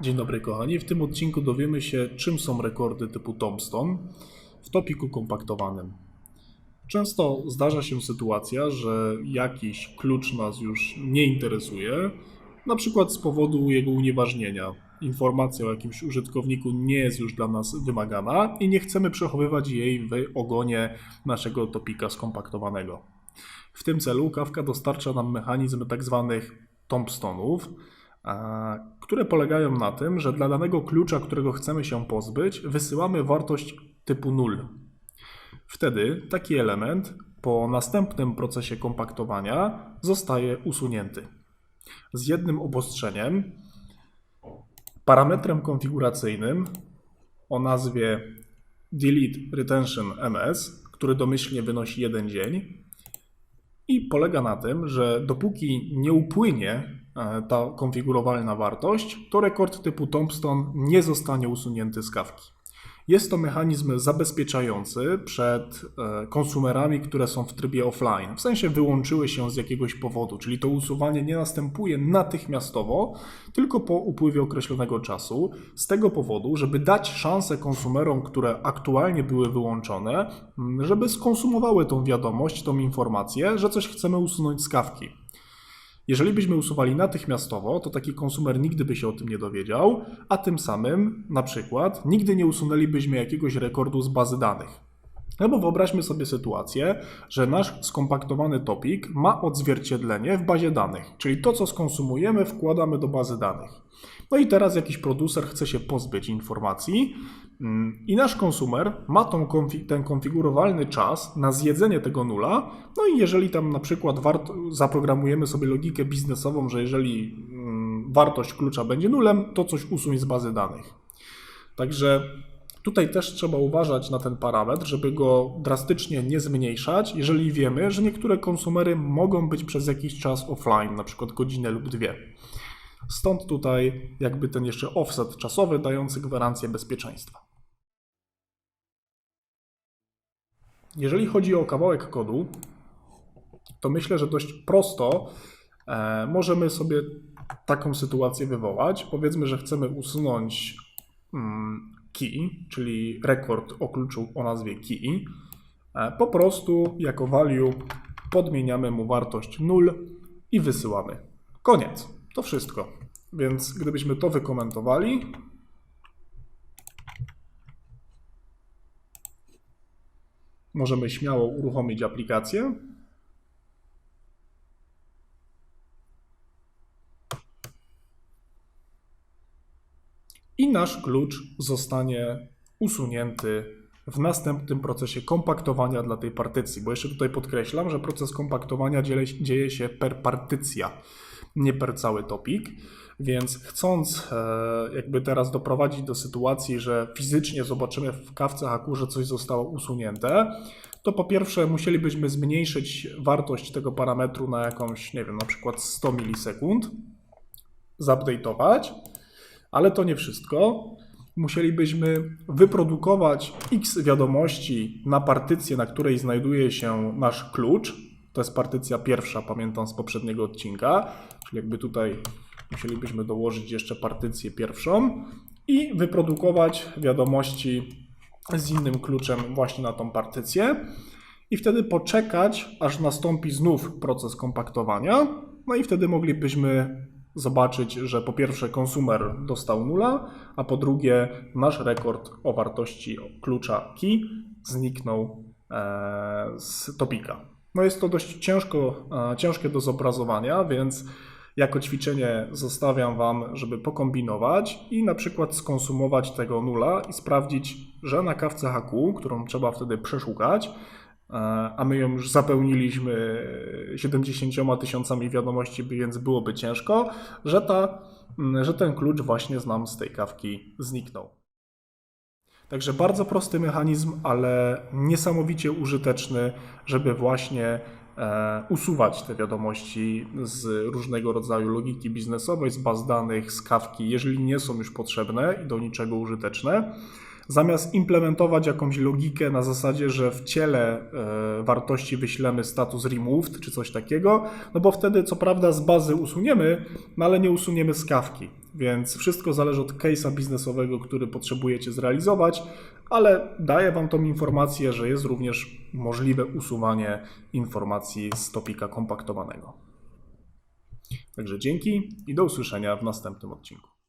Dzień dobry kochani. W tym odcinku dowiemy się, czym są rekordy typu Tombstone w topiku kompaktowanym. Często zdarza się sytuacja, że jakiś klucz nas już nie interesuje, na przykład z powodu jego unieważnienia. Informacja o jakimś użytkowniku nie jest już dla nas wymagana i nie chcemy przechowywać jej w ogonie naszego topika skompaktowanego. W tym celu Kafka dostarcza nam mechanizm tzw. tombstone'ów, a, które polegają na tym, że dla danego klucza, którego chcemy się pozbyć, wysyłamy wartość typu 0. Wtedy taki element po następnym procesie kompaktowania zostaje usunięty. Z jednym obostrzeniem, parametrem konfiguracyjnym o nazwie delete retention ms, który domyślnie wynosi jeden dzień, i polega na tym, że dopóki nie upłynie ta konfigurowalna wartość, to rekord typu Tombstone nie zostanie usunięty z kawki. Jest to mechanizm zabezpieczający przed e, konsumerami, które są w trybie offline, w sensie wyłączyły się z jakiegoś powodu, czyli to usuwanie nie następuje natychmiastowo, tylko po upływie określonego czasu, z tego powodu, żeby dać szansę konsumerom, które aktualnie były wyłączone, żeby skonsumowały tą wiadomość, tą informację, że coś chcemy usunąć z kawki. Jeżeli byśmy usuwali natychmiastowo, to taki konsumer nigdy by się o tym nie dowiedział, a tym samym, na przykład, nigdy nie usunęlibyśmy jakiegoś rekordu z bazy danych. No bo wyobraźmy sobie sytuację, że nasz skompaktowany topik ma odzwierciedlenie w bazie danych, czyli to, co skonsumujemy, wkładamy do bazy danych. No i teraz jakiś producer chce się pozbyć informacji mm, i nasz konsumer ma tą ten konfigurowalny czas na zjedzenie tego nula. No i jeżeli tam na przykład zaprogramujemy sobie logikę biznesową, że jeżeli mm, wartość klucza będzie nulem, to coś usuń z bazy danych. Także Tutaj też trzeba uważać na ten parametr, żeby go drastycznie nie zmniejszać, jeżeli wiemy, że niektóre konsumery mogą być przez jakiś czas offline, na przykład godzinę lub dwie. Stąd tutaj jakby ten jeszcze offset czasowy dający gwarancję bezpieczeństwa. Jeżeli chodzi o kawałek kodu, to myślę, że dość prosto e, możemy sobie taką sytuację wywołać. Powiedzmy, że chcemy usunąć mm, key, czyli rekord o kluczu o nazwie key. Po prostu jako value podmieniamy mu wartość 0 i wysyłamy. Koniec. To wszystko. Więc gdybyśmy to wykomentowali, możemy śmiało uruchomić aplikację. I nasz klucz zostanie usunięty w następnym procesie kompaktowania dla tej partycji. Bo jeszcze tutaj podkreślam, że proces kompaktowania dzieje, się per partycja, nie per cały topik. Więc chcąc e, jakby teraz doprowadzić do sytuacji, że fizycznie zobaczymy w kawce haku, że coś zostało usunięte, to po pierwsze musielibyśmy zmniejszyć wartość tego parametru na jakąś, nie wiem, na przykład 100 milisekund, zupdate'ować, ale to nie wszystko. Musielibyśmy wyprodukować x wiadomości na partycję, na której znajduje się nasz klucz. To jest partycja pierwsza, pamiętam z poprzedniego odcinka. Czyli jakby tutaj musielibyśmy dołożyć jeszcze partycję pierwszą i wyprodukować wiadomości z innym kluczem właśnie na tą partycję. I wtedy poczekać, aż nastąpi znów proces kompaktowania. No i wtedy moglibyśmy zobaczyć, że po pierwsze konsumer dostał nula, a po drugie nasz rekord o wartości klucza key zniknął e, z topika. No jest to dość ciężko, e, ciężkie do zobrazowania, więc jako ćwiczenie zostawiam Wam, żeby pokombinować i na przykład skonsumować tego nula i sprawdzić, że na kawce haku, którą trzeba wtedy przeszukać, a my ją już zapełniliśmy 70 tysiącami wiadomości, więc byłoby ciężko, że, ta, mm, że ten klucz właśnie z nam z tej kawki zniknął. Także bardzo prosty mechanizm, ale niesamowicie użyteczny, żeby właśnie e, usuwać te wiadomości z różnego rodzaju logiki biznesowej, z baz danych, z kawki, jeżeli nie są już potrzebne i do niczego użyteczne. Zamiast implementować jakąś logikę na zasadzie, że w ciele e, wartości wyślemy status removed czy coś takiego, no bo wtedy co prawda z bazy usuniemy, no ale nie usuniemy z kawki. Więc wszystko zależy od case'a biznesowego, który potrzebujecie zrealizować, ale daję Wam tą informację, że jest również możliwe usuwanie informacji z topika kompaktowanego. Także dzięki i do usłyszenia w następnym odcinku.